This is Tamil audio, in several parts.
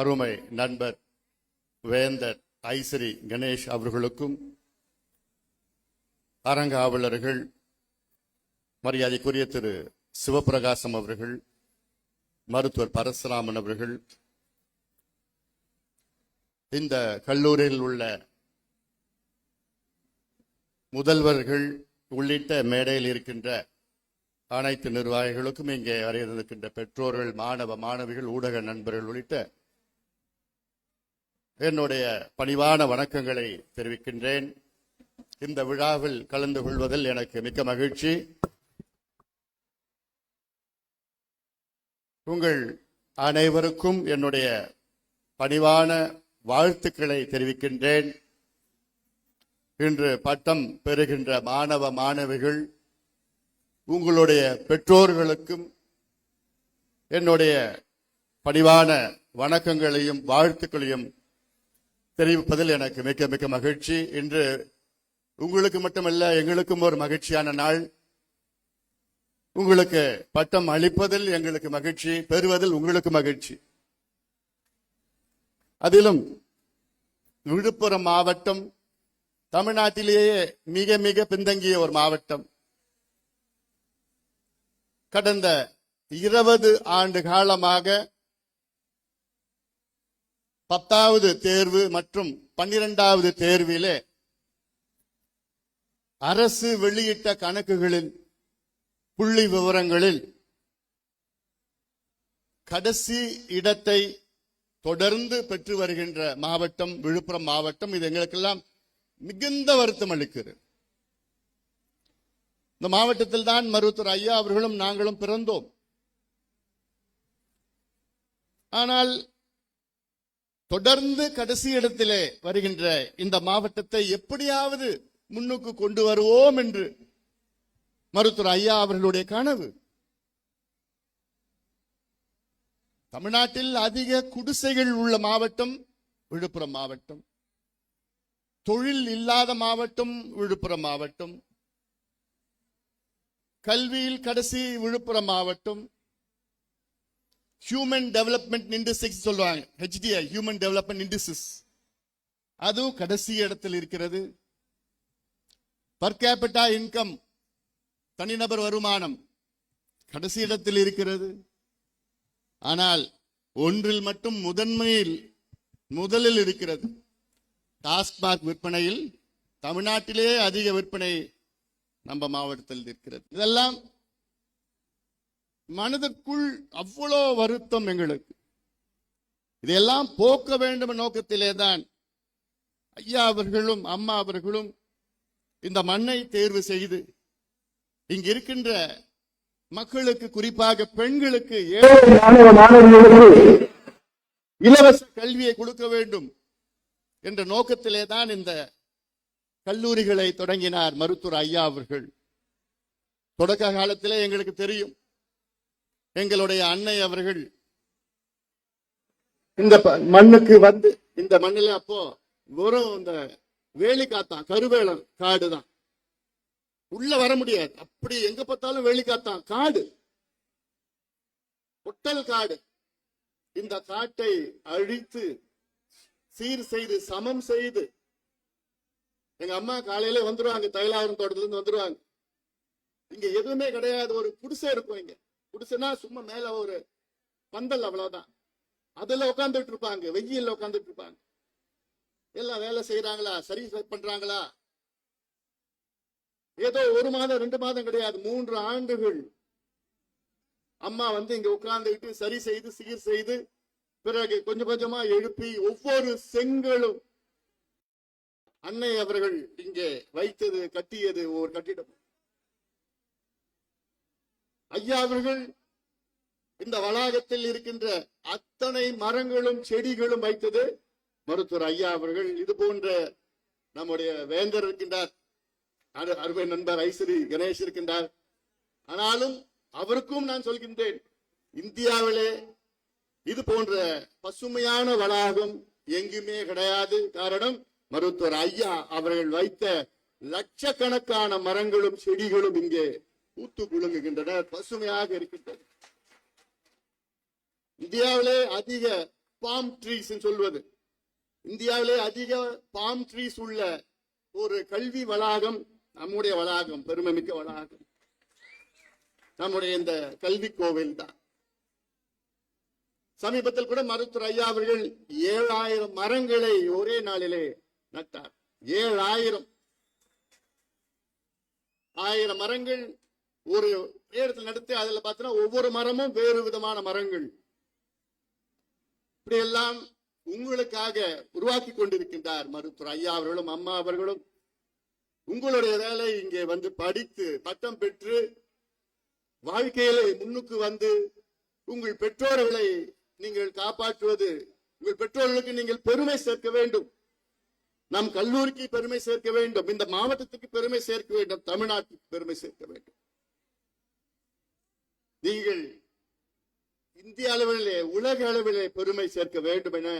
அருமை நண்பர் வேந்தர் ஐசரி கணேஷ் அவர்களுக்கும் அரங்காவலர்கள் மரியாதைக்குரிய திரு சிவபிரகாசம் அவர்கள் மருத்துவர் பரசுராமன் அவர்கள் இந்த கல்லூரியில் உள்ள முதல்வர்கள் உள்ளிட்ட மேடையில் இருக்கின்ற அனைத்து நிர்வாகிகளுக்கும் இங்கே வரையிருக்கின்ற பெற்றோர்கள் மாணவ மாணவிகள் ஊடக நண்பர்கள் உள்ளிட்ட என்னுடைய பணிவான வணக்கங்களை தெரிவிக்கின்றேன். இந்த விழாவில் கலந்து கொள்வதில் எனக்கு மிக்க மகிழ்ச்சி. உங்கள் அனைவருக்கும் என்னுடைய பணிவான வாழ்த்துக்களை தெரிவிக்கின்றேன். இன்று பட்டம் பெறுகின்ற மாணவ மாணவிகள் உங்களுடைய பெற்றோர்களுக்கும் என்னுடைய பணிவான வணக்கங்களையும் வாழ்த்துக்களையும் தெரிவிப்பதில் எனக்கு மிக்க மிக்க மகிழ்ச்சி. இன்று உங்களுக்கு மட்டுமல்ல எங்களுக்கும் ஒரு மகிழ்ச்சியான நாள். உங்களுக்கு பட்டம் அளிப்பதில் எங்களுக்கு மகிழ்ச்சி பெறுவதில் உங்களுக்கு மகிழ்ச்சி. அதிலும் விழுப்புரம் மாவட்டம் தமிழ்நாட்டிலேயே மிக மிக பின்தங்கிய ஒரு மாவட்டம். கடந்த இருபது ஆண்டு காலமாக பத்தாவது தேர்வு மற்றும் பன்னிரெண்டாவது தேர்விலே அரசு வெளியிட்ட கணக்குகளில் புள்ளி விவரங்களில் கடைசி இடத்தை தொடர்ந்து பெற்று வருகின்ற மாவட்டம் விழுப்புரம் மாவட்டம் இது எங்களுக்கெல்லாம் மிகுந்த வருத்தம் அளிக்கிறது. இந்த மாவட்டத்தில் தான் மருத்துவர் ஐயா அவர்களும் நாங்களும் பிறந்தோம். ஆனால் தொடர்ந்து கடைசி இடத்திலே வருகின்ற இந்த மாவட்டத்தை எப்படியாவது முன்னுக்கு கொண்டு வருவோம் என்று மருத்துவர் ஐயா அவர்களுடைய கனவு. தமிழ்நாட்டில் அதிக குடிசைகள் உள்ள மாவட்டம் விழுப்புரம் மாவட்டம். தொழில் இல்லாத மாவட்டம் விழுப்புரம் மாவட்டம். கல்வியில் கடைசி விழுப்புரம் மாவட்டம். ஹியூமன் டெவலப்மெண்ட் இண்டஸ்ட்ரிக்ஸ் சொல்லுவாங்க. ஹெச்டிஐ ஹியூமன் டெவலப்மெண்ட் இண்டஸ்ட்ரிஸ் அதுவும் கடைசி இடத்தில் இருக்கிறது. பர் கேபிட்டா இன்கம் தனிநபர் வருமானம் கடைசி இடத்தில் இருக்கிறது. ஆனால் ஒன்றில் மட்டும் முதன்மையில் முதலில் இருக்கிறது. டாஸ்மாக் விற்பனையில் தமிழ்நாட்டிலேயே அதிக விற்பனை நம்ம மாவட்டத்தில் இருக்கிறது. இதெல்லாம் மனதிற்குள் அவ்வளோ வருத்தம் எங்களுக்கு. இதையெல்லாம் போக்க வேண்டும் நோக்கத்திலே தான் ஐயா அவர்களும் அம்மா அவர்களும் இந்த மண்ணை தேர்வு செய்து இங்க இருக்கின்ற மக்களுக்கு குறிப்பாக பெண்களுக்கு இலவச கல்வியை கொடுக்க வேண்டும் என்ற நோக்கத்திலே தான் இந்த கல்லூரிகளை தொடங்கினார் மருத்துவர் ஐயா அவர்கள். தொடக்க காலத்திலே எங்களுக்கு தெரியும். எங்களுடைய அன்னை அவர்கள் இந்த மண்ணுக்கு வந்து இந்த மண்ணில அப்போ வெறும் இந்த வேலி காத்தான் கருவேலம் காடு தான். உள்ள வர முடியாது. அப்படி எங்க பார்த்தாலும் வேலி காத்தான் காடு. பொட்டல் காடு. இந்த காட்டை அழித்து சீர் செய்து சமம் செய்து எங்க அம்மா காலையில வந்துருவாங்க தைலாவரம் தோட்டத்துல இருந்து வந்துருவாங்க. இங்க எதுவுமே கிடையாது. ஒரு குடிசை இருக்கும் இங்க. குடிசைனா சும்மா மேல ஒரு பந்தல் அவ்வளவுதான். அதுல உட்காந்துட்டு இருப்பாங்க வெயில்ல உட்காந்துட்டு இருப்பாங்க. எல்லாம் வேலை செய்யறாங்களா சரி பண்றாங்களா? ஏதோ ஒரு மாதம் ரெண்டு மாதம் கிடையாது மூன்று ஆண்டுகள். அம்மா வந்து இங்க உட்கார்ந்துக்கிட்டு சரி செய்து சீர் செய்து பிறகு கொஞ்சம் கொஞ்சமா எழுப்பி ஒவ்வொரு செங்கலும் அன்னை அவர்கள் இங்கே வைத்தது கட்டியது ஒரு கட்டிடம். ஐயா அவர்கள் இந்த வளாகத்தில் இருக்கின்ற அத்தனை மரங்களும் செடிகளும் வைத்தது மருத்துவர் ஐயா அவர்கள். இது போன்ற நம்முடைய வேந்தர் இருக்கின்றார் அரு- அருமை நண்பர் ஐஸ்வரி கணேஷ் இருக்கின்றார். ஆனாலும் அவருக்கும் நான் சொல்கின்றேன் இந்தியாவிலே இது போன்ற பசுமையான வளாகம் எங்குமே கிடையாது. காரணம் மருத்துவர் ஐயா அவர்கள் வைத்த லட்சக்கணக்கான மரங்களும் செடிகளும் இங்கே பூத்து குலுங்குகின்றன பசுமையாக இருக்கின்றன இந்தியாவிலே அதிக பாம் ட்ரீஸ் சொல்வது. இந்தியாவிலே அதிக பாம் ட்ரீஸ் உள்ள ஒரு கல்வி வளாகம் நம்முடைய வளாகம் பெருமைமிக்க வளாகம். நம்முடைய இந்த கல்வி கோவில் தான். சமீபத்தில் கூட மருத்துவர் ஐயா அவர்கள் ஏழாயிரம் மரங்களை ஒரே நாளிலே நட்டார். ஏழாயிரம். ஆயிரம் மரங்கள் ஒரு நேரத்தில் நடத்தி அதுல பார்த்தீங்கன்னா ஒவ்வொரு மரமும் வேறு விதமான மரங்கள். இப்படியெல்லாம் உங்களுக்காக உருவாக்கி கொண்டிருக்கின்றார் மருத்துவர் ஐயா அவர்களும் அம்மா அவர்களும். உங்களுடைய வேலை இங்கே வந்து படித்து பட்டம் பெற்று வாழ்க்கையில முன்னுக்கு வந்து உங்கள் பெற்றோர்களை நீங்கள் காப்பாற்றுவது உங்கள் பெற்றோர்களுக்கு நீங்கள் பெருமை சேர்க்க வேண்டும். நம் கல்லூரிக்கு பெருமை சேர்க்க வேண்டும். இந்த மாவட்டத்துக்கு பெருமை சேர்க்க வேண்டும். தமிழ்நாட்டுக்கு பெருமை சேர்க்க வேண்டும். நீங்கள் இந்திய அளவிலே உலக அளவிலே பெருமை சேர்க்க வேண்டும் என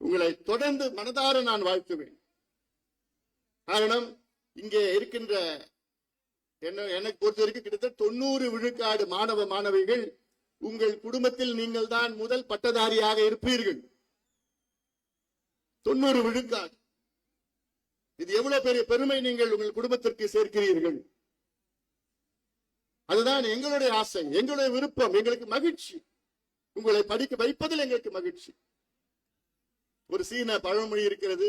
உங்களை தொடர்ந்து மனதார நான் வாழ்த்துவேன். காரணம் இங்கே இருக்கின்ற என்ன எனக்கு பொறுத்த வரைக்கும் கிட்டத்தட்ட தொண்ணூறு விழுக்காடு மாணவ மாணவிகள் உங்கள் குடும்பத்தில் நீங்கள் தான் முதல் பட்டதாரியாக இருப்பீர்கள். தொண்ணூறு விழுக்காடு. இது எவ்வளவு பெரிய பெருமை நீங்கள் உங்கள் குடும்பத்திற்கு சேர்க்கிறீர்கள்? அதுதான் எங்களுடைய ஆசை எங்களுடைய விருப்பம் எங்களுக்கு மகிழ்ச்சி. உங்களை படிக்க வைப்பதில் எங்களுக்கு மகிழ்ச்சி. ஒரு சீன பழமொழி இருக்கிறது.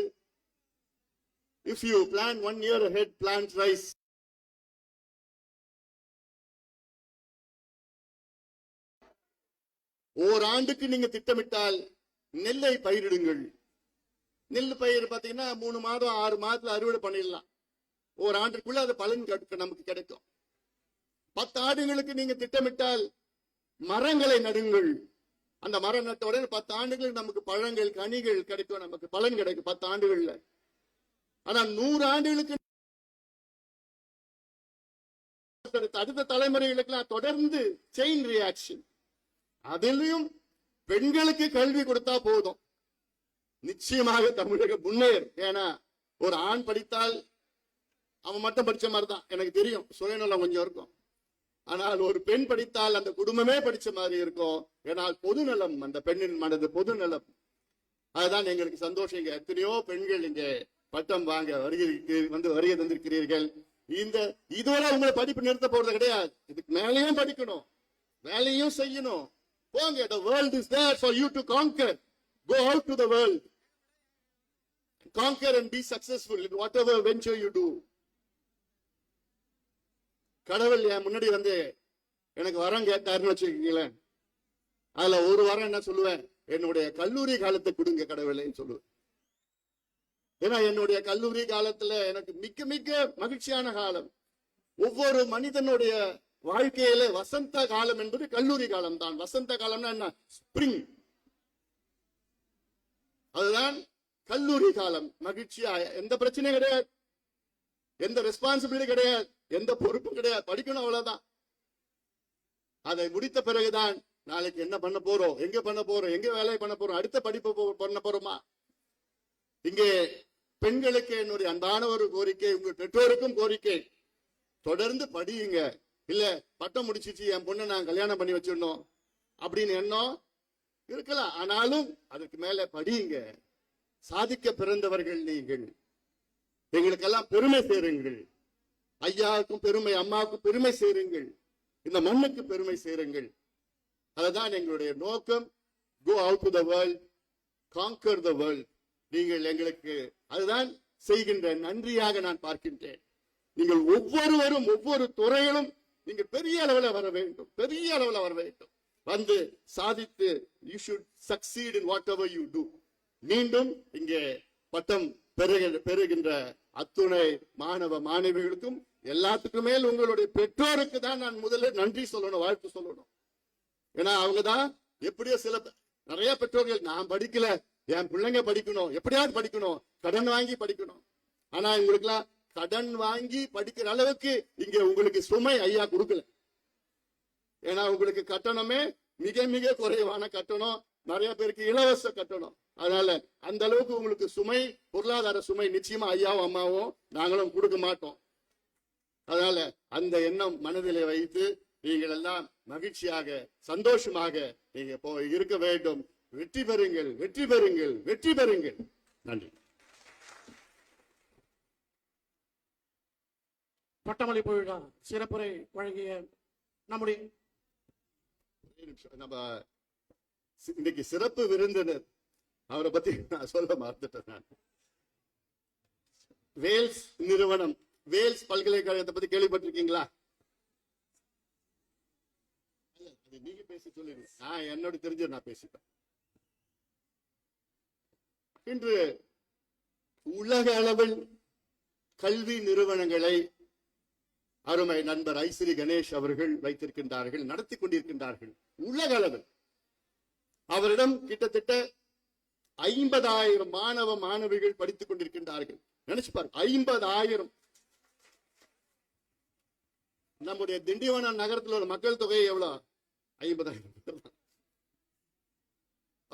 If you plan one year head plan rice ஓராண்டுக்கு நீங்க திட்டமிட்டால் நெல்லை பயிரிடுங்கள். நெல் பயிர் பாத்தீங்கன்னா மூணு மாதம் ஆறு மாதத்துல அறுவடை பண்ணிடலாம். ஓராண்டுக்குள்ள ஆண்டுக்குள்ள அது பலன் நமக்கு கிடைக்கும். பத்து ஆண்டுகளுக்கு நீங்க திட்டமிட்டால் மரங்களை நடுங்கள். அந்த மரம் நட்ட உடனே பத்து ஆண்டுகள் நமக்கு பழங்கள் கனிகள் கிடைக்கும் நமக்கு பலன் கிடைக்கும் பத்து ஆண்டுகள்ல. ஆனா நூறு ஆண்டுகளுக்கு அடுத்த தலைமுறைகளுக்கு தொடர்ந்து செயின் ரியாக்ஷன் அதிலையும் பெண்களுக்கு கல்வி கொடுத்தா போதும். நிச்சயமாக தமிழக முன்னேறும் ஏன்னா ஒரு ஆண் படித்தால் அவன் மட்டும் படிச்ச மாதிரி தான் எனக்கு தெரியும். சுயநலம் கொஞ்சம் இருக்கும். ஆனால் ஒரு பெண் படித்தால் அந்த குடும்பமே படிச்ச மாதிரி இருக்கும். ஏன்னால் பொதுநலம் அந்த பெண்ணின் மனது பொதுநலம் அதுதான் எங்களுக்கு சந்தோஷம். இங்க எத்தனையோ பெண்கள் இங்க பட்டம் வாங்க வருகை வந்து வருகை தந்திருக்கிறீர்கள். இந்த இதுவரை உங்களை படிப்பு நிறுத்த போறது கிடையாது. இதுக்கு மேலேயும் படிக்கணும். வேலையும் செய்யணும். போங்க the world is there for you to conquer. Go out to the world. Conquer and be successful in whatever venture you do. கடவுள் என் முன்னாடி வந்து எனக்கு வரம் கேட்டாருன்னு வச்சுக்கீங்களேன். அதுல ஒரு வாரம் என்ன சொல்லுவேன்? என்னுடைய கல்லூரி காலத்தை கொடுங்க கடவுளேன்னு சொல்லுவேன். ஏன்னா என்னுடைய கல்லூரி காலத்துல எனக்கு மிக்க மிக்க மகிழ்ச்சியான காலம். ஒவ்வொரு மனிதனுடைய வாழ்க்கையில வசந்த காலம் என்பது கல்லூரி காலம் தான் வசந்த காலம்னா என்ன? ஸ்பிரிங். அதுதான் கல்லூரி காலம். மகிழ்ச்சியா? எந்த பிரச்சனையும் கிடையாது. எந்த ரெஸ்பான்சிபிலிட்டி கிடையாது. எந்த பொறுப்பும் கிடையாது. படிக்கணும் அவ்வளவுதான். அதை முடித்த பிறகுதான் நாளைக்கு என்ன பண்ண போறோம் எங்க பண்ண போறோம் எங்க வேலையை பண்ண போறோம் அடுத்த படிப்பு போ- பண்ண போறோமா? இங்கே பெண்களுக்கு என்னுடைய அன்பான ஒரு கோரிக்கை உங்கள் பெற்றோருக்கும் கோரிக்கை. தொடர்ந்து படியுங்க. இல்ல பட்டம் முடிச்சிச்சு என் பொண்ணை நான் கல்யாணம் பண்ணி வச்சிடணும் அப்படின்னு எண்ணம் இருக்கலாம். ஆனாலும் அதுக்கு மேல படியுங்க. சாதிக்க பிறந்தவர்கள் நீங்கள். எங்களுக்கெல்லாம் பெருமை சேருங்கள். ஐயாவுக்கும் பெருமை அம்மாவுக்கும் பெருமை சேருங்கள். இந்த மண்ணுக்கு பெருமை சேருங்கள். அதுதான் எங்களுடைய நோக்கம். Go out to the world conquer the world நீங்கள் எங்களுக்கு அதுதான் செய்கின்ற நன்றியாக நான் பார்க்கின்றேன். நீங்கள் ஒவ்வொருவரும் ஒவ்வொரு துறையிலும் நீங்கள் பெரிய அளவில் வர வேண்டும். பெரிய அளவில் வர வேண்டும். வந்து சாதித்து you should succeed in whatever you do மீண்டும் இங்கே பட்டம் பெறுகின்ற பெறுகின்ற அத்துணை மாணவ மாணவிகளுக்கும் எல்லாத்துக்கும் மேல் உங்களுடைய பெற்றோருக்கு தான் நான் முதல்ல நன்றி சொல்லணும் வாழ்த்து சொல்லணும். ஏன்னா அவங்க தான் எப்படியோ சில நிறைய பெற்றோர்கள் நான் படிக்கல என் பிள்ளைங்க படிக்கணும் எப்படியாவது படிக்கணும் கடன் வாங்கி படிக்கணும். ஆனா உங்களுக்குலாம் கடன் வாங்கி படிக்கிற அளவுக்கு இங்க உங்களுக்கு சுமை ஐயா கொடுக்கல. ஏன்னா உங்களுக்கு கட்டணமே மிக மிக குறைவான கட்டணம் நிறைய பேருக்கு இலவச கட்டணம். அதனால அந்த அளவுக்கு உங்களுக்கு சுமை பொருளாதார சுமை நிச்சயமா ஐயாவும் அம்மாவும் நாங்களும் கொடுக்க மாட்டோம். அதனால அந்த எண்ணம் மனதிலே வைத்து நீங்கள் எல்லாம் மகிழ்ச்சியாக சந்தோஷமாக நீங்க போ இருக்க வேண்டும். வெற்றி பெறுங்கள் வெற்றி பெறுங்கள் வெற்றி பெறுங்கள். நன்றி. பட்டமளிப்பு விழா சிறப்புரை வழங்கிய நம்முடைய. நம்ம இன்னைக்கு சிறப்பு விருந்தினர் அவரை பத்தி நான் சொல்ல மறந்துட்டேன் நான். வேல்ஸ் நிறுவனம். வேல்ஸ் பல்கலைக்கழகத்தை பத்தி கேள்விப்பட்டிருக்கீங்களா? நீங்க பேசி சொல்லிடுங்க நான் என்னோட தெரிஞ்ச நான் பேசிப்பேன். இன்று உலக அளவில் கல்வி நிறுவனங்களை அருமை நண்பர் ஐஸ்ரீ கணேஷ் அவர்கள் வைத்திருக்கின்றார்கள் நடத்தி கொண்டிருக்கின்றார்கள். உலக அளவில். அவரிடம் கிட்டத்தட்ட ஐம்பதாயிரம் மாணவ மாணவிகள் படித்துக் கொண்டிருக்கின்றார்கள். நினைச்சு பாருங்க ஐம்பதாயிரம். நம்முடைய திண்டிவனம் நகரத்தில் உள்ள மக்கள் தொகை எவ்வளவு ஐம்பதாயிரம்.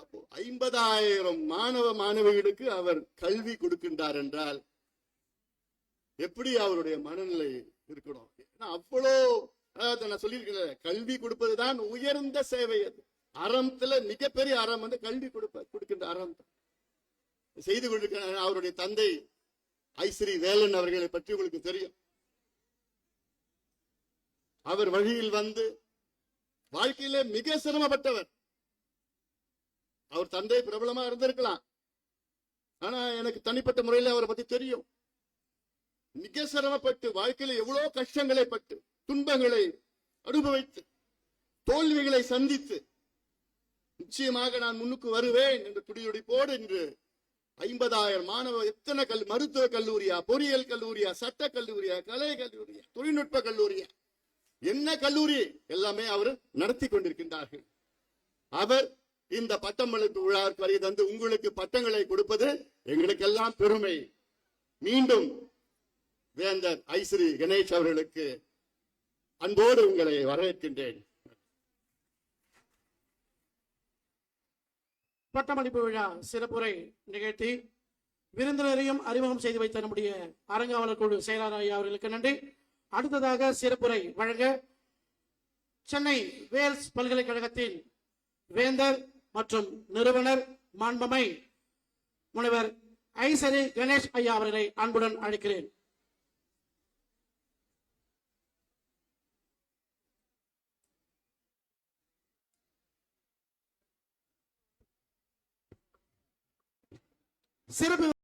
அப்போ ஐம்பதாயிரம் மாணவ மாணவிகளுக்கு அவர் கல்வி கொடுக்கின்றார் என்றால் எப்படி அவருடைய மனநிலை இருக்கணும்? அவ்வளோ நான் சொல்லியிருக்கேன் கல்வி கொடுப்பதுதான் உயர்ந்த சேவை அது. அறத்துல மிகப்பெரிய அறம் வந்து கல்வி கொடுப்ப கொடுக்கின்ற அறம் செய்து கொண்டிருக்கிற அவருடைய தந்தை ஐஸ்ரீ வேலன் அவர்களை பற்றி உங்களுக்கு தெரியும். அவர் வழியில் வந்து வாழ்க்கையில மிக சிரமப்பட்டவர். அவர் தந்தை பிரபலமா இருந்திருக்கலாம். ஆனா எனக்கு தனிப்பட்ட முறையில் அவரை பத்தி தெரியும். மிக சிரமப்பட்டு வாழ்க்கையில எவ்வளவு கஷ்டங்களை பட்டு துன்பங்களை அனுபவித்து தோல்விகளை சந்தித்து நிச்சயமாக நான் முன்னுக்கு வருவேன் என்று துடியுடிப்போடு என்று ஐம்பதாயிரம் மாணவ எத்தனை கல் மருத்துவ கல்லூரியா பொறியியல் கல்லூரியா சட்ட கல்லூரியா கலை கல்லூரியா தொழில்நுட்ப கல்லூரியா என்ன கல்லூரி எல்லாமே அவர் நடத்தி கொண்டிருக்கின்றார்கள். அவர் இந்த பட்டமளிப்பு விழாவிற்கு வரை தந்து உங்களுக்கு பட்டங்களை கொடுப்பது எங்களுக்கெல்லாம் பெருமை. மீண்டும் வேந்தர் ஐஸ்ரீ கணேஷ் அவர்களுக்கு அன்போடு உங்களை வரவேற்கின்றேன். பட்டமளிப்பு விழா சிறப்புரை நிகழ்த்தி விருந்தினரையும் அறிமுகம் செய்து வைத்த நம்முடைய அரங்காவலர் குழு செயலாளர் ஐயா அவர்களுக்கு நன்றி. அடுத்ததாக சிறப்புரை வழங்க சென்னை வேல்ஸ் பல்கலைக்கழகத்தின் வேந்தர் மற்றும் நிறுவனர் மாண்பமை முனைவர் ஐசரி கணேஷ் ஐயா அவர்களை அன்புடன் அழைக்கிறேன். சிறப்பு